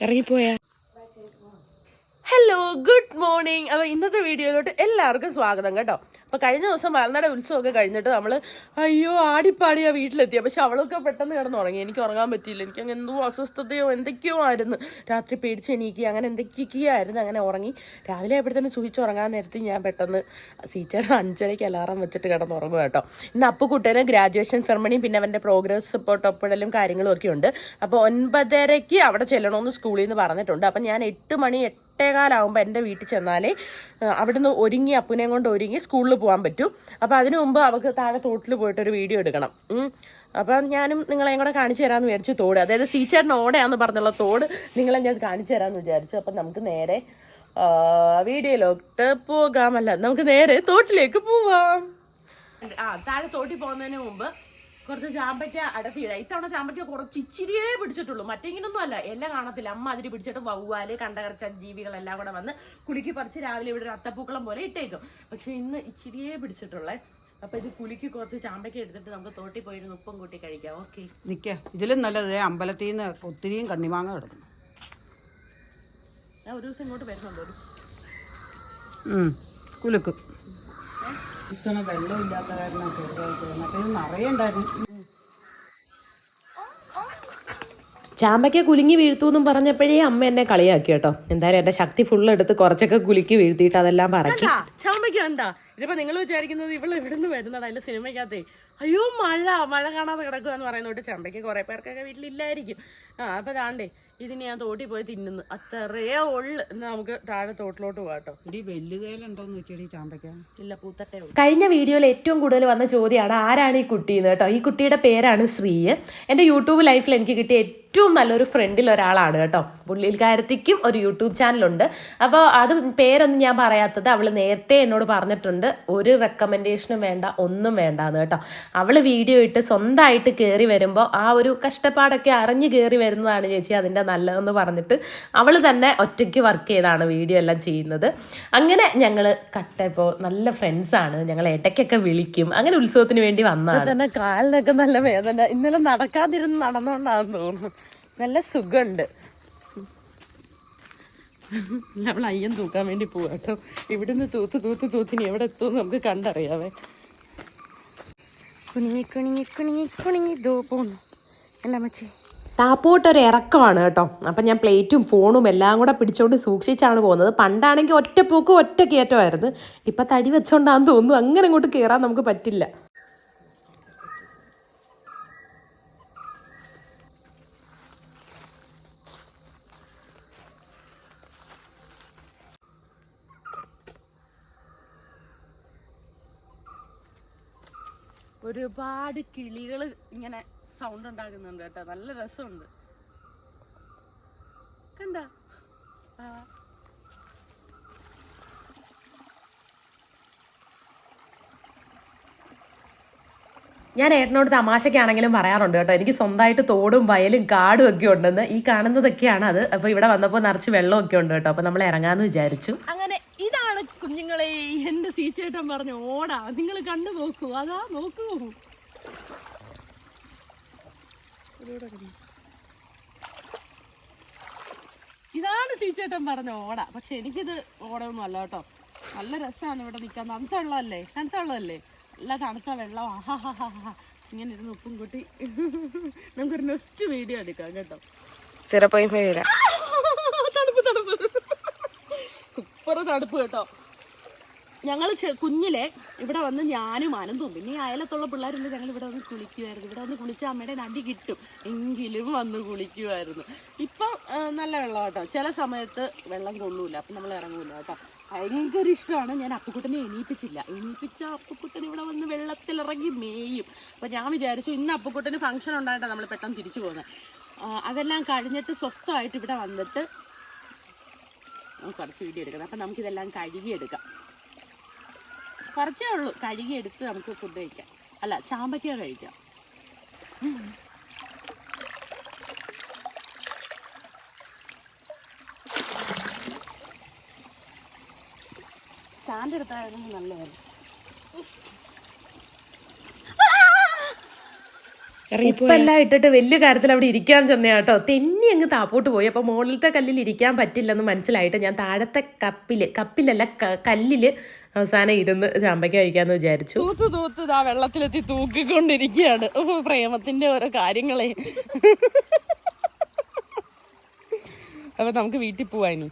కరిగిపోయా hello good morning അപ്പോൾ ഇന്നത്തെ വീഡിയോയിലോട്ട് എല്ലാവർക്കും സ്വാഗതം കേട്ടോ. അപ്പോൾ കഴിഞ്ഞ ദിവസം വളനട ഉത്സവമൊക്കെ കഴിഞ്ഞിട്ട് നമ്മൾ അയ്യോ ആടിപ്പാടി ആ വീട്ടിലെത്തി. പക്ഷെ അവളൊക്കെ പെട്ടെന്ന് കിടന്ന് ഉറങ്ങി എനിക്ക് ഉറങ്ങാൻ പറ്റിയില്ല. എനിക്ക് അങ്ങ് എന്തോ അസ്വസ്ഥതയോ എന്തൊക്കെയോ ആയിരുന്നു. രാത്രി പേടിച്ച് എണീക്കുക അങ്ങനെ എന്തൊക്കെയൊക്കെയോ ആയിരുന്നു അങ്ങനെ ഉറങ്ങി. രാവിലെ ആയപ്പോഴത്തേനും സൂചിച്ച് ഉറങ്ങാൻ നേരത്ത് ഞാൻ പെട്ടെന്ന് സീച്ചേട്ടൻ അഞ്ചരയ്ക്ക് അലാറം വെച്ചിട്ട് കിടന്ന് ഉറങ്ങുക കേട്ടോ. ഇന്ന് അപ്പുക്കുട്ടന് ഗ്രാജുവേഷൻ സെറമണിയും പിന്നെ അവന്റെ പ്രോഗ്രസ് റിപ്പോർട്ട് ഒപ്പിടലും കാര്യങ്ങളും ഒക്കെ ഉണ്ട്. അപ്പോൾ ഒൻപതരയ്ക്ക് അവിടെ ചെല്ലണമെന്ന് സ്കൂളിൽ നിന്ന് പറഞ്ഞിട്ടുണ്ട്. അപ്പം ഞാൻ എട്ട് മണി എട്ടേകാലാവുമ്പോൾ എന്റെ വീട്ടിൽ ചെന്നാലേ അവിടുന്ന് ഒരുങ്ങി അപ്പുനെയും കൊണ്ട് ഒരുങ്ങി സ്കൂളിൽ പോകാൻ പറ്റും. അപ്പോൾ അതിനു മുമ്പ് അവൾക്ക് താഴെ തോട്ടിൽ പോയിട്ടൊരു വീഡിയോ എടുക്കണം. അപ്പം ഞാനും നിങ്ങളെയും കൂടെ കാണിച്ചു തരാമെന്ന് വിചാരിച്ചു തോട്. അതായത് സീച്ചേട്ടൻ ഓടയാന്ന് പറഞ്ഞുള്ള തോട് നിങ്ങളെ ഞാൻ കാണിച്ചു തരാമെന്ന് വിചാരിച്ചു. അപ്പം നമുക്ക് നേരെ വീഡിയോയിലോട്ട് പോകാമല്ല. നമുക്ക് നേരെ തോട്ടിലേക്ക് പോവാം. ആ താഴെ തോട്ടിൽ പോകുന്നതിന് മുമ്പ് കുറച്ച് ചാമ്പയ്ക്ക അടത്തിയിട ഇത്തവണ ചാമ്പയ്ക്ക കുറച്ച് ഇച്ചിരിയേ പിടിച്ചിട്ടുള്ളൂ. മറ്റെങ്കിലൊന്നും അല്ല. എല്ലാം കാണത്തില്ല. അമ്മ അതിരി പിടിച്ചിട്ട് വവ്വാൽ കണ്ടകർച്ച ജീവികളെല്ലാം കൂടെ വന്ന് കുലുക്കി പറിച്ച് രാവിലെ ഇവിടെ ഒരു അത്തപ്പൂക്കളം പോലെ ഇട്ടേക്കും. പക്ഷെ ഇന്ന് ഇച്ചിരിയേ പിടിച്ചിട്ടുള്ളേ. അപ്പൊ ഇത് കുലുക്കി കുറച്ച് ചാമ്പയ്ക്ക എടുത്തിട്ട് നമുക്ക് തോട്ടി പോയിരുന്ന് ഉപ്പും കൂട്ടി കഴിക്കാം. ഓക്കെ. നിക്ക. ഇതിലും നല്ലത് അമ്പലത്തിൽ നിന്ന് ഒത്തിരിയും കണ്ണിമാങ്ങ കിടക്കുന്നു. ഞാൻ ഒരു ദിവസം ഇങ്ങോട്ട് വരുന്നുണ്ടോ. കുലുക്ക്. ഇത്തവണ വെള്ളമില്ലാത്ത കാരണം മറ്റേത് നിറയുണ്ടായിരുന്നു ചാമ്പയ്ക്ക കുലുങ്ങി വീഴ്ത്തൂന്നും പറഞ്ഞപ്പോഴേ അമ്മ എന്നെ കളിയാക്കി കേട്ടോ. എന്തായാലും എന്റെ ശക്തി ഫുൾ എടുത്ത് കുറച്ചൊക്കെ കുലുക്കി വീഴ്ത്തിയിട്ട് അതെല്ലാം പറക്കി. ചാമ്പയ്ക്ക എന്താ ഇതിപ്പോ നിങ്ങൾ വിചാരിക്കുന്നത് ഇവൾ എവിടുന്ന് വരുന്നതാ അതിന്റെ സിനിമയ്ക്കകത്തെ. അയ്യോ മഴ. മഴ കാണാതെ കിടക്കുക എന്ന് പറയുന്നോട്ട് ചാമ്പയ്ക്ക് കുറെ പേർക്കൊക്കെ വീട്ടിലില്ലായിരിക്കും. ആ അപ്പൊ താണ്ടേ ഇതിന് ഞാൻ തോട്ടിൽ പോയി തിന്നുന്നു. അത്രയേ ഉള്ളു. എന്നാ നമുക്ക് താഴെ തോട്ടിലോട്ട് പോകാം കേട്ടോ. ഇടി വെല്ലുതേലുണ്ടോന്ന് നോക്കിയടി ചാമ്പയ്ക്ക. ഇല്ല പൂത്തട്ടേ ഉള്ളൂ. കഴിഞ്ഞ വീഡിയോയിൽ ഏറ്റവും കൂടുതൽ വന്ന ചോദ്യമാണ് ആരാണ് ഈ കുട്ടി എന്ന് കേട്ടോ? ഈ കുട്ടിയുടെ പേരാണ് ശ്രീ. എന്റെ യൂട്യൂബ് ലൈഫിൽ എനിക്ക് കിട്ടിയ ഏറ്റവും നല്ലൊരു ഫ്രണ്ടിൽ ഒരാളാണ് കേട്ടോ. പുള്ളിക്കാരത്തിക്കും ഒരു യൂട്യൂബ് ചാനലുണ്ട്. അപ്പോൾ അത് പേരൊന്നും ഞാൻ പറയാത്തത് അവൾ നേരത്തെ എന്നോട് പറഞ്ഞിട്ടുണ്ട് ഒരു റെക്കമെൻഡേഷനും വേണ്ട ഒന്നും വേണ്ടാന്ന് കേട്ടോ. അവൾ വീഡിയോ ഇട്ട് സ്വന്തമായിട്ട് കയറി വരുമ്പോൾ ആ ഒരു കഷ്ടപ്പാടൊക്കെ അറിഞ്ഞ് കയറി വരുന്നതാണ് ചേച്ചി അതിന്റെ നല്ലതെന്ന് പറഞ്ഞിട്ട് അവൾ തന്നെ ഒറ്റയ്ക്ക് വർക്ക് ചെയ്താണ് വീഡിയോ എല്ലാം ചെയ്യുന്നത്. അങ്ങനെ ഞങ്ങൾ കട്ടപ്പോൾ നല്ല ഫ്രണ്ട്സാണ് ഞങ്ങൾ ഇടയ്ക്കൊക്കെ വിളിക്കും. അങ്ങനെ ഉത്സവത്തിന് വേണ്ടി വന്നതാണ്. കാലിനൊക്കെ നല്ല വേദന. ഇന്നലെ നടക്കാതിരുന്ന് നടന്നുകൊണ്ടാണെന്ന് തോന്നുന്നു. നല്ല സുഖമുണ്ട്. നമ്മൾ അയ്യം തൂക്കാൻ വേണ്ടി പോവാ കേട്ടോ. ഇവിടുന്ന് തൂത്ത് തൂത്ത് തൂത്തിനി എവിടെ എത്തും നമുക്ക് കണ്ടറിയാവേ. കുണിങ്ങി കുണിങ്ങി കുണിങ്ങി കുണിങ്ങി ദോ പോന്നു. അല്ല മച്ചി താപ്പോട്ടൊരു ഇറക്കമാണ് കേട്ടോ. അപ്പം ഞാൻ പ്ലേറ്റും ഫോണും എല്ലാം കൂടെ പിടിച്ചോണ്ട് സൂക്ഷിച്ചാണ് പോകുന്നത്. പണ്ടാണെങ്കിൽ ഒറ്റ പോക്കും ഒറ്റ കയറ്റമായിരുന്നു. ഇപ്പം തടി വെച്ചോണ്ടാന്ന് തോന്നുന്നു. അങ്ങനെ അങ്ങോട്ട് കയറാൻ നമുക്ക് പറ്റില്ല. ഒരുപാട് കിളികൾ ഇങ്ങനെ സൗണ്ട് ഉണ്ടാക്കുന്നുണ്ട് കേട്ടോ. നല്ല രസമുണ്ട്. കണ്ട? ഞാൻ ഏട്ടനോട് തമാശക്കാണെങ്കിലും പറയാറുണ്ട് കേട്ടോ. എനിക്ക് സ്വന്തമായിട്ട് തോടും വയലും കാടും ഒക്കെ ഉണ്ടെന്ന് ഈ കാണുന്നതൊക്കെയാണ് അത്. അപ്പോൾ ഇവിടെ വന്നപ്പോൾ നിറച്ച് വെള്ളമൊക്കെ ഉണ്ട് കേട്ടോ. അപ്പോൾ നമ്മൾ ഇറങ്ങാന്ന് വിചാരിച്ചു. കുഞ്ഞുങ്ങളെ എന്റെ സീച്ചേട്ടൻ പറഞ്ഞു ഓടാ നിങ്ങൾ കണ്ടു നോക്കൂ അതാ നോക്കൂ. ഇതാണ് സീച്ചേട്ടൻ പറഞ്ഞ ഓട. പക്ഷെ എനിക്കിത് ഓടൊന്നും അല്ല കേട്ടോ. നല്ല രസമാണ് ഇവിടെ നിൽക്കാൻ തണുത്ത വെള്ളമല്ലേ? തണുത്ത വെള്ളമല്ലേ? നല്ല തണുത്ത വെള്ളം. ആഹാഹാഹാ ഇങ്ങനെ ഇരുന്ന് ഉപ്പും കൂട്ടി. നമുക്കൊരു നെക്സ്റ്റ് വീഡിയോ എടുക്കാം കേട്ടോ. ചെറുപ്പം പോയിന്റ് ഫൈവ് വരാം. തണുപ്പ് തണുപ്പ്. സൂപ്പർ തണുപ്പ് കേട്ടോ. ഞങ്ങൾ കുഞ്ഞിലെ ഇവിടെ വന്ന് ഞാനും അനന്തും പിന്നെ ഈ അയലത്തുള്ള പിള്ളേരുണ്ട് ഞങ്ങൾ ഇവിടെ വന്ന് കുളിക്കുമായിരുന്നു ഇവിടെ വന്ന് കുളിച്ച അമ്മയുടെ നടി കിട്ടും. എങ്കിലും വന്ന് കുളിക്കുമായിരുന്നു ഇപ്പം നല്ല വെള്ളം കേട്ടോ. ചില സമയത്ത് വെള്ളം കൊള്ളൂല. അപ്പം നമ്മൾ ഇറങ്ങൂല കേട്ടോ. ഭയങ്കര ഇഷ്ടമാണ് ഞാൻ അപ്പുക്കുട്ടനെ എണീപ്പിച്ചില്ല. എണീപ്പിച്ച അപ്പുക്കുട്ടൻ ഇവിടെ വന്ന് വെള്ളത്തിൽ ഇറങ്ങി മേയും. അപ്പം ഞാൻ വിചാരിച്ചു ഇന്ന് അപ്പുക്കുട്ടന് ഫംഗ്ഷൻ ഉണ്ടായിട്ടാണ് നമ്മൾ പെട്ടെന്ന് തിരിച്ചു പോകുന്നത് അതെല്ലാം കഴിഞ്ഞിട്ട് സ്വസ്ഥമായിട്ട് ഇവിടെ വന്നിട്ട് കുറച്ച് വീഡിയോ എടുക്കണം അപ്പം നമുക്കിതെല്ലാം കഴുകിയെടുക്കാം. കുറച്ചേ ഉള്ളൂ. കഴുകിയെടുത്ത് നമുക്ക് ഫുഡ് കഴിക്കാം. അല്ല ചാമ്പയ്ക്ക കഴിക്കാം. ചാന്റെ എടുത്തായിരുന്നു നല്ലതായിരുന്നു ഉപ്പെല്ലാം ഇട്ടിട്ട് വലിയ കാര്യത്തിൽ അവിടെ ഇരിക്കാൻ ചെന്ന കേട്ടോ. തെന്നി അങ്ങ് താപ്പോട്ട് പോയി. അപ്പൊ മുകളിലത്തെ കല്ലിൽ ഇരിക്കാൻ പറ്റില്ലെന്ന് മനസ്സിലായിട്ട് ഞാൻ താഴത്തെ കപ്പിൽ കപ്പിലല്ല കല്ലിൽ അവസാനം ഇരുന്ന് ചാമ്പയ്ക്ക കഴിക്കാന്ന് വിചാരിച്ചു. തൂത്ത് തൂത്ത് ആ വെള്ളത്തിലെത്തി തൂക്കിക്കൊണ്ടിരിക്കുകയാണ്. ഓ, പ്രേമത്തിന്റെ ഓരോ കാര്യങ്ങളെ. അപ്പൊ നമുക്ക് വീട്ടിൽ പോവാ ഇനി.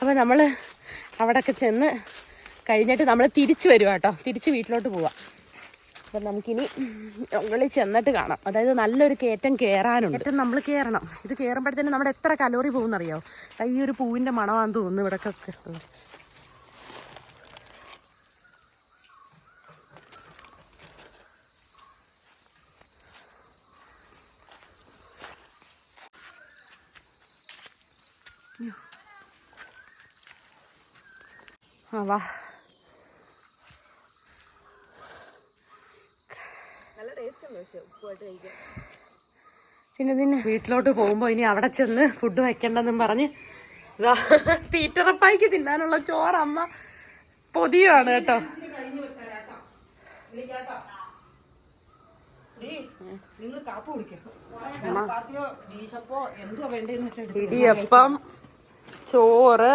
നമ്മൾ നമ്മൾ അവിടെയൊക്കെ ചെന്ന് കഴിഞ്ഞിട്ട് നമ്മൾ തിരിച്ചു വരുവാട്ടോ തിരിച്ച് വീട്ടിലോട്ട് പോവാം. അപ്പം നമുക്കിനി ഉള്ളിൽ ചെന്നിട്ട് കാണാം. അതായത് നല്ലൊരു കയറ്റം കയറാനുണ്ട് കയറ്റം നമ്മൾ കയറണം ഇത് കയറുമ്പോഴത്തേനും നമ്മുടെ എത്ര കലോറി പോകുന്നറിയോ? ഈ ഒരു പൂവിന്റെ മണമാണെന്ന് തോന്നുന്നു ഇവിടെ ഒക്കെ ആ വാ. പിന്നെ പിന്നെ. വീട്ടിലോട്ട് പോകുമ്പോൾ ഇനി അവിടെ ചെന്ന് ഫുഡ് വെക്കണ്ടെന്നും പറഞ്ഞ് തീറ്ററപ്പായിക്ക് തിന്നാനുള്ള ചോറ് അമ്മ പൊതിയാണ് കേട്ടോ ഇടിയപ്പം ചോറ്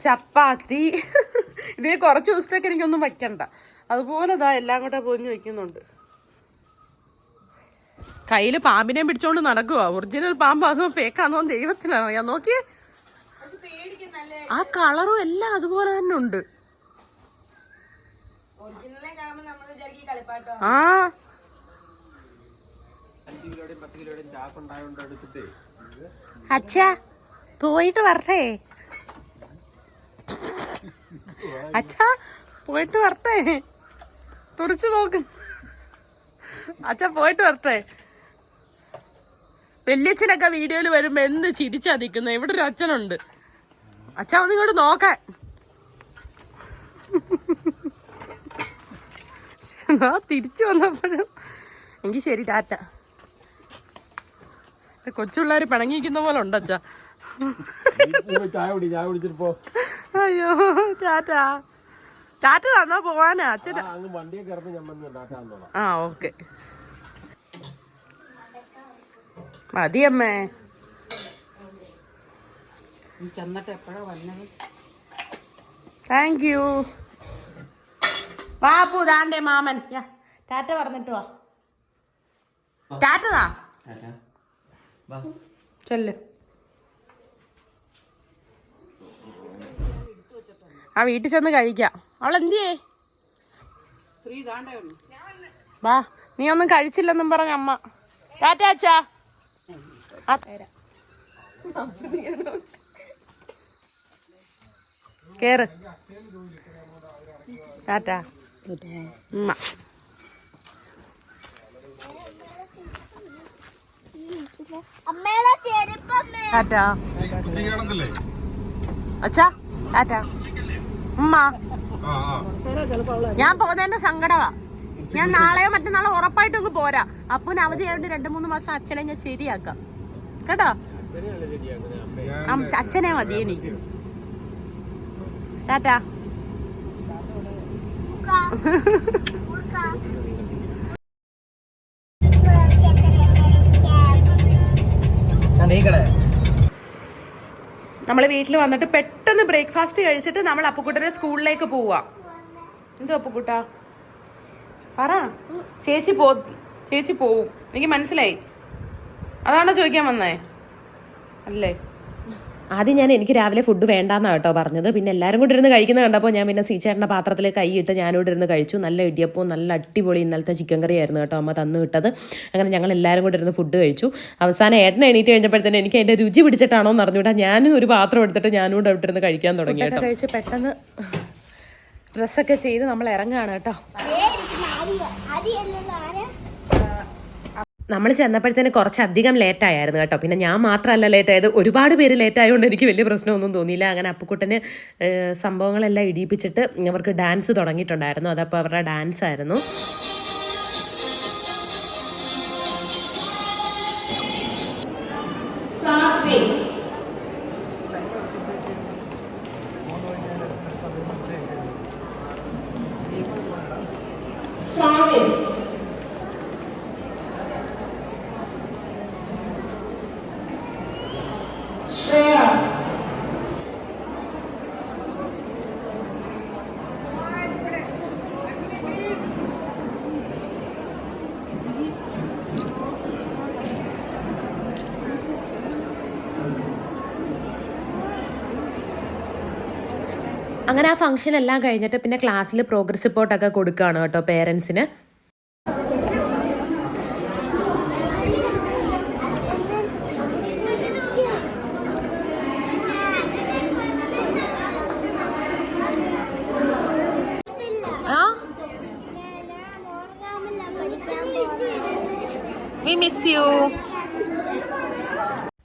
ചപ്പാത്തി. ഇതിന് കുറച്ച് ദിവസത്തേക്ക് എനിക്കൊന്നും വെക്കണ്ട. അതുപോലെ ഇതാ എല്ലാം കൂടെ പൊതിഞ്ഞ് വെക്കുന്നുണ്ട്. കയ്യിൽ പാമ്പിനെ പിടിച്ചോണ്ട് നടക്കുക ഒറിജിനൽ പാമ്പ് അതോ ഫേക്കാന്നോ ദൈവത്തിനറിയാം. നോക്കിയേ. ആ കളറും എല്ലാം അതുപോലെ തന്നെ ഉണ്ട്. ആ. അച്ഛാ പോയിട്ട് വരട്ടെ അച്ഛാ പോയിട്ട് വരട്ടെ തുറച്ചു നോക്ക്. അച്ഛാ പോയിട്ട് വരട്ടെ വല്യച്ഛനൊക്കെ വീഡിയോയിൽ വരുമ്പോ എന്ത് ചിരിച്ചാ നിക്കുന്നത് ഇവിടെ ഒരു അച്ഛനുണ്ട്. അച്ഛൻ ഒന്ന് ഇങ്ങോട്ട് നോക്കാൻ ആ തിരിച്ചു വന്നപ്പോഴും. എങ്കിൽ ശരി ടാറ്റ. കൊച്ചുപിള്ളേര് പിണങ്ങിയിരിക്കുന്ന പോലെ ഉണ്ട് അച്ഛാ. ചായ കുടി ചായ കുടിച്ചിട്ട് പോ അയ്യോ ടാറ്റ ടാറ്റ തന്നാ പോവാനാ അച്ഛൻ ആ ഓക്കെ. മതി അമ്മേ ചെന്നിട്ട് എപ്പോഴാ വന്നത് താങ്ക് യു വാപ്പു ദാണ്ടേ മാമൻ. യാ, ടാറ്റ പറഞ്ഞിട്ട് വാ. ടാറ്റതാ? ചെല്ല്. ആ വീട്ടിൽ ചെന്ന് കഴിക്കാം. അവൾ എന്തിയേ വാ നീ ഒന്നും കഴിച്ചില്ലെന്നും പറഞ്ഞ അമ്മ. ടാറ്റ അച്ഛാ. തരാം. കേറ്. ടാറ്റ. ഉമ്മ. ടാറ്റ. ഞാൻ പോകുന്നതിന്റെ സങ്കടമാ ഞാൻ നാളെയോ മറ്റന്നാളോ ഉറപ്പായിട്ടും പോരാ. പോരാ അവധി അവധിയായിട്ട് രണ്ടു മൂന്ന് മാസം അച്ഛനെ ഞാൻ ശരിയാക്കാം. കേട്ടോ അച്ഛനെ മതി എനിക്ക് ടാറ്റാ. നമ്മൾ വീട്ടിൽ വന്നിട്ട് പെട്ടെന്ന് ബ്രേക്ക്ഫാസ്റ്റ് കഴിച്ചിട്ട് നമ്മൾ അപ്പുക്കുട്ടനെ സ്കൂളിലേക്ക് പോവാ. എന്തോ അപ്പുക്കുട്ട? പറ. ചേച്ചി പോ ചേച്ചി പോവും. എനിക്ക് മനസ്സിലായി. അതാണോ ചോദിക്കാൻ വന്നേ? അല്ലേ? ആദ്യം ഞാൻ എനിക്ക് രാവിലെ ഫുഡ് വേണ്ടാന്നാ കേട്ടോ പറഞ്ഞത്. പിന്നെ എല്ലാവരും കൂടി ഇരുന്ന് കഴിക്കുന്ന കണ്ടപ്പോൾ ഞാൻ പിന്നെ സീച്ചേട്ടന്റെ പാത്രത്തിൽ കൈയിട്ട് ഞാനിവിടെ ഇരുന്ന് കഴിച്ചു. നല്ല ഇടിയപ്പവും നല്ല അടിപൊളി ഇന്നലത്തെ ചിക്കൻ കറി ആയിരുന്നു കേട്ടോ അമ്മ തന്നു വിട്ടത് അങ്ങനെ ഞങ്ങൾ എല്ലാവരും കൂടി ഇരുന്ന് ഫുഡ് കഴിച്ചു. അവസാനം ഏട്ടനെ എണീറ്റ് കഴിഞ്ഞപ്പോഴത്തേന് എനിക്ക് അതിന്റെ രുചി പിടിച്ചിട്ടാണോ എന്ന് അറിഞ്ഞുകൂടാ. ഞാനും ഒരു പാത്രം എടുത്തിട്ട് ഞാനും കൂടെ അവിടെ ഇരുന്ന് കഴിക്കാൻ തുടങ്ങി കേട്ടോ. കഴിച്ച് പെട്ടെന്ന് ഡ്രസ്സൊക്കെ ചെയ്ത് നമ്മൾ ഇറങ്ങുകയാണ് കേട്ടോ. നമ്മൾ ചെന്നപ്പോഴത്തേന് കുറച്ചധികം ലേറ്റായിരുന്നു കേട്ടോ. പിന്നെ ഞാൻ മാത്രമല്ല ലേറ്റായത് ഒരുപാട് പേര് ലേറ്റായതുകൊണ്ട് എനിക്ക് വലിയ പ്രശ്നമൊന്നും തോന്നിയില്ല. അങ്ങനെ അപ്പുക്കുട്ടന് സംഭവങ്ങളെല്ലാം ഇടിയിപ്പിച്ചിട്ട് അവർക്ക് ഡാൻസ് തുടങ്ങിയിട്ടുണ്ടായിരുന്നു. അതപ്പോൾ അവരുടെ ഡാൻസ് ആയിരുന്നു. അങ്ങനെ ആ ഫംഗ്ഷൻ എല്ലാം കഴിഞ്ഞിട്ട് പിന്നെ ക്ലാസ്സിൽ പ്രോഗ്രസ് റിപ്പോർട്ടൊക്കെ കൊടുക്കുകയാണ് കേട്ടോ പേരൻസിന് ആ വി മിസ് യു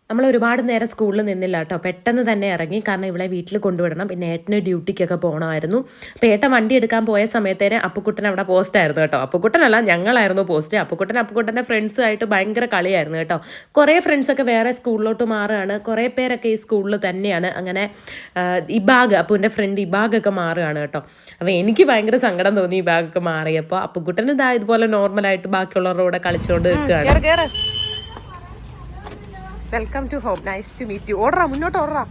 നമ്മൾ ഒരുപാട് നേരം സ്കൂളിൽ നിന്നില്ല കേട്ടോ. പെട്ടെന്ന് തന്നെ ഇറങ്ങി. കാരണം ഇവളെ വീട്ടിൽ കൊണ്ടുവിടണം. പിന്നെ ഏട്ടന് ഡ്യൂട്ടിക്കൊക്കെ പോകണമായിരുന്നു. അപ്പോൾ ഏട്ടൻ വണ്ടി എടുക്കാൻ പോയ സമയത്തേനെ അപ്പുക്കുട്ടൻ അവിടെ പോസ്റ്റ് ആയിരുന്നു കേട്ടോ. അപ്പുക്കുട്ടനല്ല ഞങ്ങളായിരുന്നു പോസ്റ്റ് അപ്പുക്കുട്ടൻ അപ്പുക്കുട്ടന്റെ ഫ്രണ്ട്സുമായിട്ട് ഭയങ്കര കളിയായിരുന്നു കേട്ടോ. കുറേ ഫ്രണ്ട്സൊക്കെ വേറെ സ്കൂളിലോട്ട് മാറുകയാണ്. കുറേ പേരൊക്കെ ഈ സ്കൂളിൽ തന്നെയാണ്. അങ്ങനെ ഇബാഗ് അപ്പുവിന്റെ ഫ്രണ്ട് ഇബാഗൊക്കെ മാറുകയാണ് കേട്ടോ. അപ്പോൾ എനിക്ക് ഭയങ്കര സങ്കടം തോന്നി ഇബാഗൊക്കെ മാറിയപ്പോൾ. അപ്പുക്കുട്ടൻ ഇതാ ഇതുപോലെ നോർമലായിട്ട് ബാക്കിയുള്ളവരുടെ കൂടെ കളിച്ചുകൊണ്ട് നിൽക്കുകയാണ്. Welcome to home nice to meet you ഓർഡറാ മുന്നോട്ട് ഓർഡറാ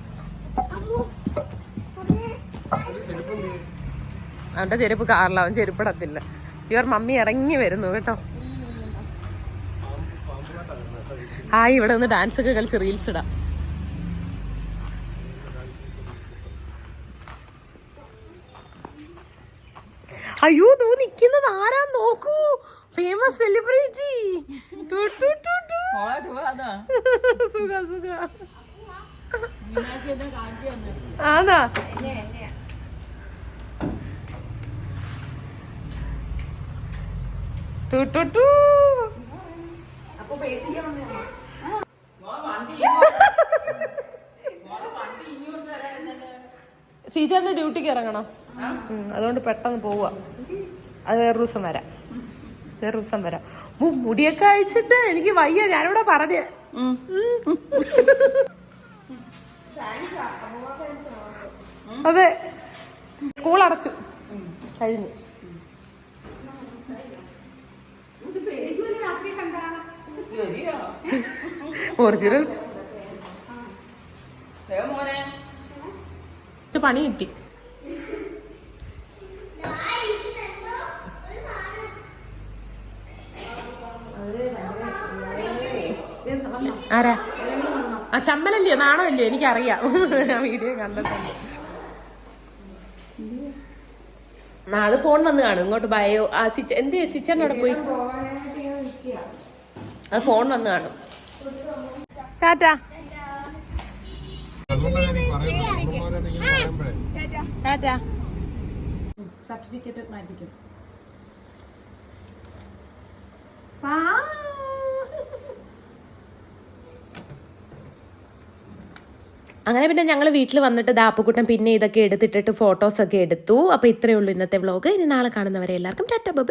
അവന്റെ ചെരുപ്പ് കാറിലാവൻ ചെരുപ്പിടത്തില്ല. ഇവർ മമ്മി ഇറങ്ങി വരുന്നു കേട്ടോ. ഹായ് ഇവിടെ ഒന്ന് ഡാൻസ് ഒക്കെ കളിച്ച് റീൽസ് ഇടാം. അയ്യോ തൂ നിക്കുന്നത് ആരാ? നോക്കൂ. ഫേമസ് സെലിബ്രിറ്റി സുഖ സുഖ. ആന്നാ? To to to. സീച്ചറിന് ഡ്യൂട്ടിക്ക് ഇറങ്ങണം. അതുകൊണ്ട് പെട്ടെന്ന് പോവുക അത് വേറൊരു ദിവസം വരാം. വേറൊരു ദിവസം വരാം. മുടിയൊക്കെ അഴിച്ചിട്ട് എനിക്ക് വയ്യ. ഞാനിവിടെ പറഞ്ഞ്. അതെ. സ്കൂൾ അടച്ചു. കഴിഞ്ഞു. ഒറിജിനൽ. പണി കിട്ടി. ആരാ? ആ ചമ്മലല്ലേ? നാണമല്ലേ? എനിക്കറിയാം. വീഡിയോ കണ്ടിട്ടുണ്ട്. നാളെ ഫോൺ വന്ന് കാണും. ഇങ്ങോട്ട് ബയോ ആ സിച്ച എന്ത് സിച്ചറിന്റെ പോയി? അത് ഫോൺ വന്ന് കാണും. ടാറ്റാ. ടാറ്റാ. സർട്ടിഫിക്കറ്റ് മാറ്റിക്കും. അങ്ങനെ പിന്നെ ഞങ്ങൾ വീട്ടിൽ വന്നിട്ട് ദാപ്പുകുട്ടൻ പിന്നെ ഇതൊക്കെ എടുത്തിട്ടിട്ട് ഫോട്ടോസൊക്കെ എടുത്തു. അപ്പോൾ ഇത്രയേ ഉള്ളൂ ഇന്നത്തെ വ്ളോഗ് ഇനി നാളെ കാണുന്നവരെ എല്ലാവർക്കും ടാറ്റ ബബിസ്.